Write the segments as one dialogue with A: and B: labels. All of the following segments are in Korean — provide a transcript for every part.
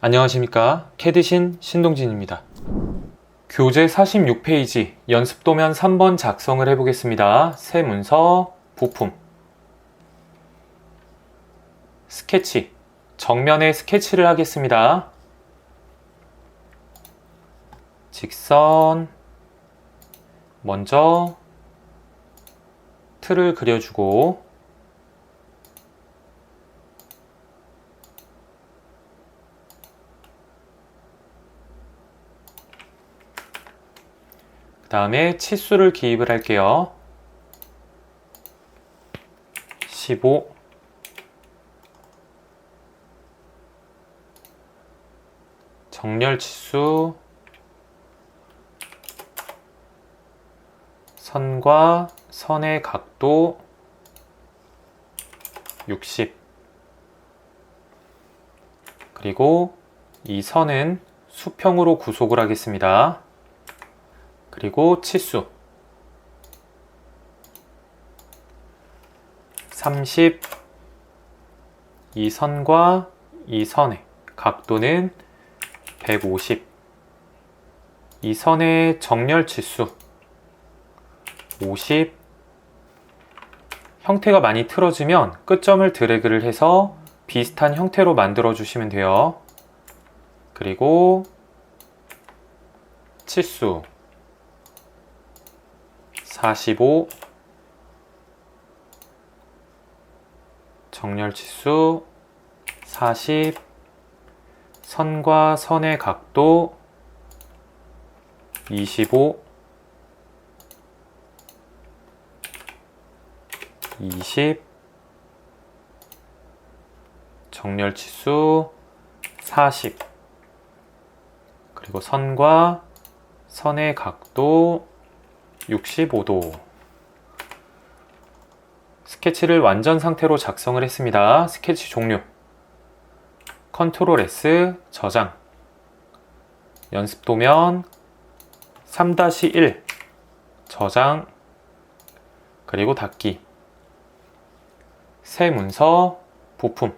A: 안녕하십니까. 캐드신 신동진입니다. 교재 46페이지 연습도면 3번 작성을 해보겠습니다. 새 문서, 부품. 스케치. 정면에 스케치를 하겠습니다. 직선. 먼저 틀을 그려주고 그 다음에 치수를 기입을 할게요. 15 정렬 치수 선과 선의 각도 60 그리고 이 선은 수평으로 구속을 하겠습니다. 그리고 치수. 30 이 선과 이 선의 각도는 150 이 선의 정렬 치수. 50 형태가 많이 틀어지면 끝점을 드래그를 해서 비슷한 형태로 만들어 주시면 돼요. 그리고 치수 45 정렬 치수 40 선과 선의 각도 25 20 정렬 치수 40 그리고 선과 선의 각도 65도. 스케치를 완전 상태로 작성을 했습니다. 스케치 종료 컨트롤 S 저장. 연습 도면 3-1 저장. 그리고 닫기. 새 문서 부품.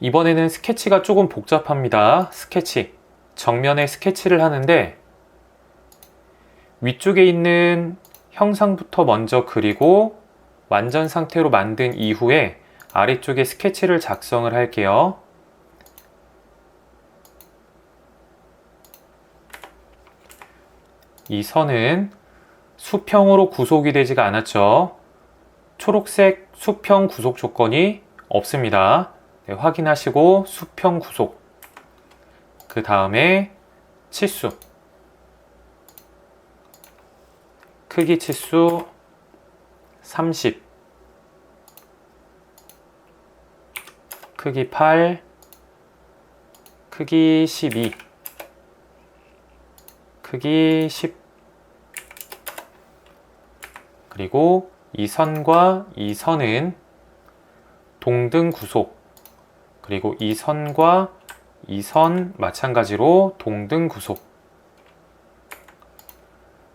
A: 이번에는 스케치가 조금 복잡합니다. 스케치 정면에 스케치를 하는데 위쪽에 있는 형상부터 먼저 그리고 완전 상태로 만든 이후에 아래쪽에 스케치를 작성을 할게요. 이 선은 수평으로 구속이 되지가 않았죠. 초록색 수평 구속 조건이 없습니다. 네, 확인하시고 수평 구속. 그 다음에 치수. 크기 치수 30. 크기 8. 크기 12. 크기 10. 그리고 이 선과 이 선은 동등 구속. 그리고 이 선과 이 선 마찬가지로 동등 구속.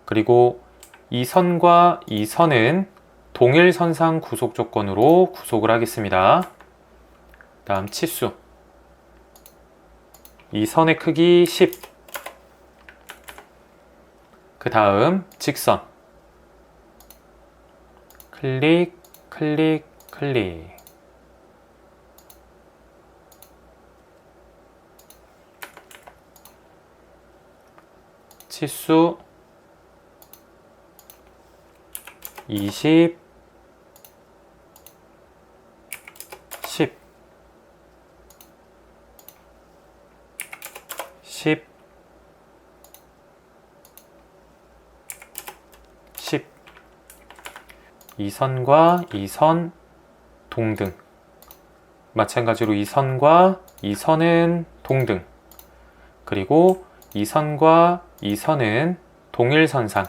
A: 그리고 이 선과 이 선은 동일 선상 구속 조건으로 구속을 하겠습니다. 다음 치수. 이 선의 크기 10. 그 다음 직선. 클릭, 클릭, 클릭. 치수 20 10 10 10이 선과 이선 동등. 마찬가지로 이 선과 이 선은 동등. 그리고 이 선과 이 선은 동일선상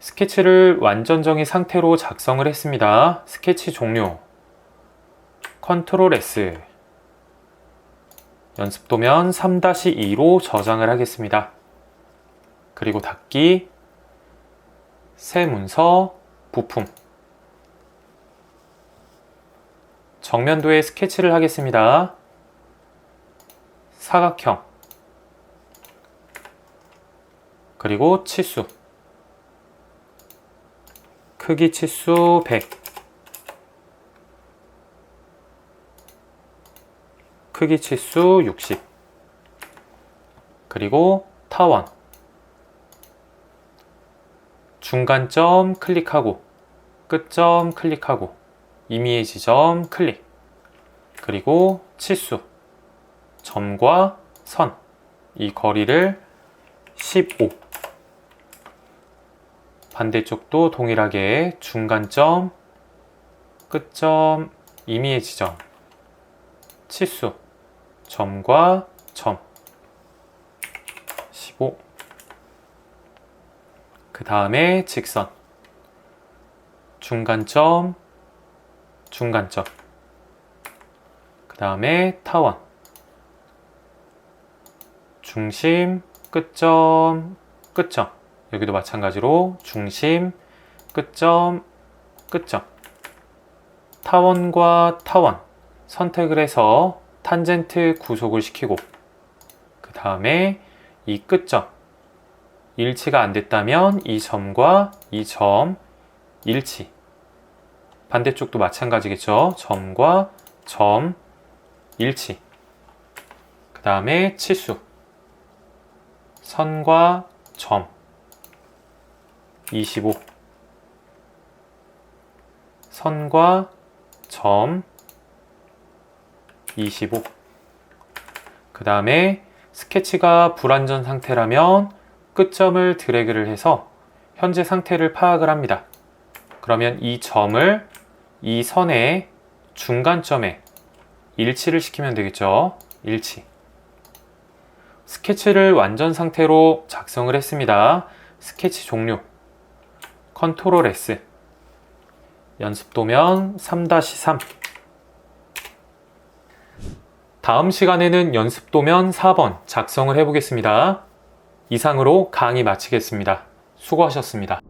A: 스케치를 완전 정의 상태로 작성을 했습니다. 스케치 종료 컨트롤 S 연습 도면 3-2로 저장을 하겠습니다. 그리고 닫기 새 문서 부품 정면도에 스케치를 하겠습니다. 사각형. 그리고 치수. 크기 치수 100. 크기 치수 60. 그리고 타원. 중간점 클릭하고 끝점 클릭하고 임의의 지점 클릭. 그리고 치수. 점과 선. 이 거리를 15. 반대쪽도 동일하게 중간점, 끝점, 임의의 지점, 치수, 점과 점. 15. 그 다음에 직선. 중간점, 중간점. 그 다음에 타원. 중심, 끝점, 끝점. 여기도 마찬가지로 중심, 끝점, 끝점. 타원과 타원. 선택을 해서 탄젠트 구속을 시키고 그 다음에 이 끝점. 일치가 안 됐다면 이 점과 이 점 일치. 반대쪽도 마찬가지겠죠? 점과 점 일치. 그 다음에 치수 선과 점 25 선과 점 25. 그 다음에 스케치가 불완전 상태라면 끝점을 드래그를 해서 현재 상태를 파악을 합니다. 그러면 이 점을 이 선의 중간점에 일치를 시키면 되겠죠. 일치. 스케치를 완전 상태로 작성을 했습니다. 스케치 종료. 컨트롤 S. 연습 도면 3-3. 다음 시간에는 연습 도면 4번 작성을 해보겠습니다. 이상으로 강의 마치겠습니다. 수고하셨습니다.